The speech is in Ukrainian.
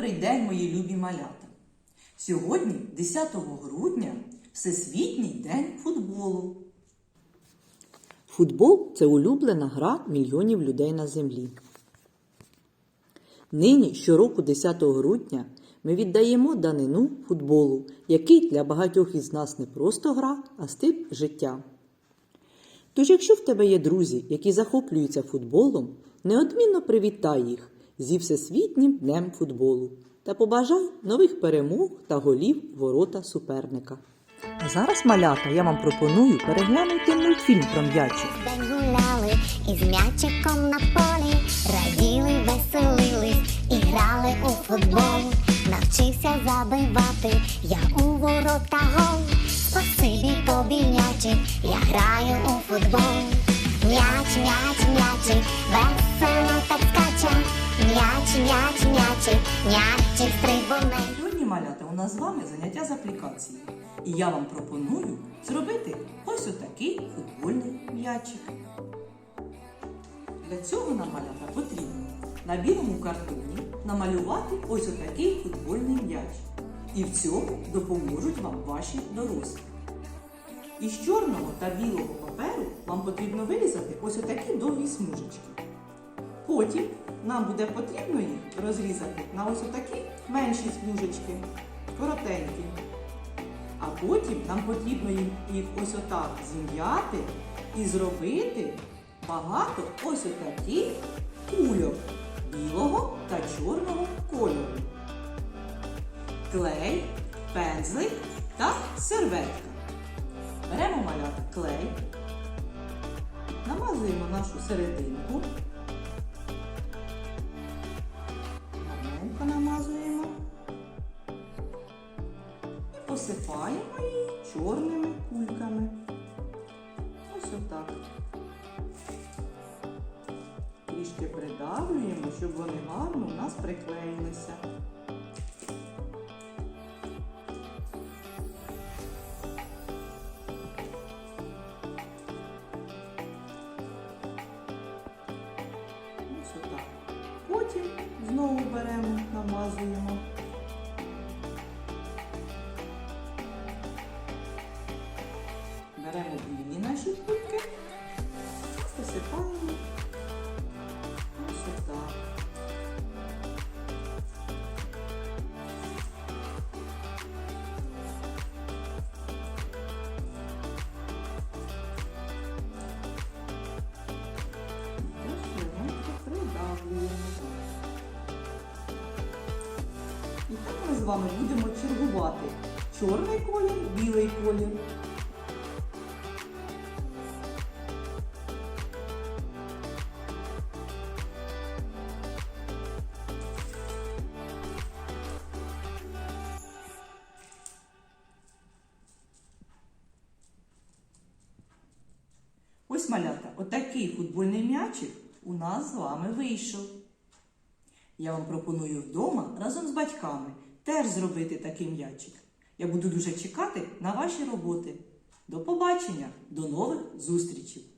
Добрий день, мої любі малята! Сьогодні, 10 грудня, Всесвітній день футболу. Футбол це улюблена гра мільйонів людей на землі. Нині, щороку, 10 грудня, ми віддаємо данину футболу, який для багатьох із нас не просто гра, а стиль життя. Тож, якщо в тебе є друзі, які захоплюються футболом, неодмінно привітай їх зі Всесвітнім днем футболу та побажай нових перемог та голів ворота суперника. А зараз, малята, я вам пропоную переглянути мультфільм про м'ячик. Гуляли із м'ячиком на полі, раділи, веселились і грали у футбол. Навчився забивати я у ворота гол. Спасибі тобі, м'ячик, я граю у футбол. М'яч, м'яч, м'ячик, Сьогодні, малята, у нас з вами заняття з аплікації. І я вам пропоную зробити ось отакий футбольний м'ячик. Для цього нам малята потрібно на білому картоні намалювати ось отакий футбольний м'яч. І в цьому допоможуть вам ваші дорослі. Із чорного та білого паперу вам потрібно вирізати ось отакі довгі смужечки. Потім нам буде потрібно їх розрізати на ось отакі менші смужечки, коротенькі. А потім нам потрібно їх ось отак зім'яти і зробити багато ось отаких кульок білого та чорного кольору. Клей, пензлик та серветка. Беремо малята клей, намазуємо нашу серединку. Посипаємо її чорними кульками. Ось отак. Трішки придавлюємо, щоб вони гарно у нас приклеїлися. Потім знову беремо, намазуємо. Вами будемо чергувати чорний колір, білий колір. Ось малята, отакий футбольний м'ячик у нас з вами вийшов. Я вам пропоную вдома разом з батьками теж зробити такий м'ячик. Я буду дуже чекати на ваші роботи. До побачення, до нових зустрічей!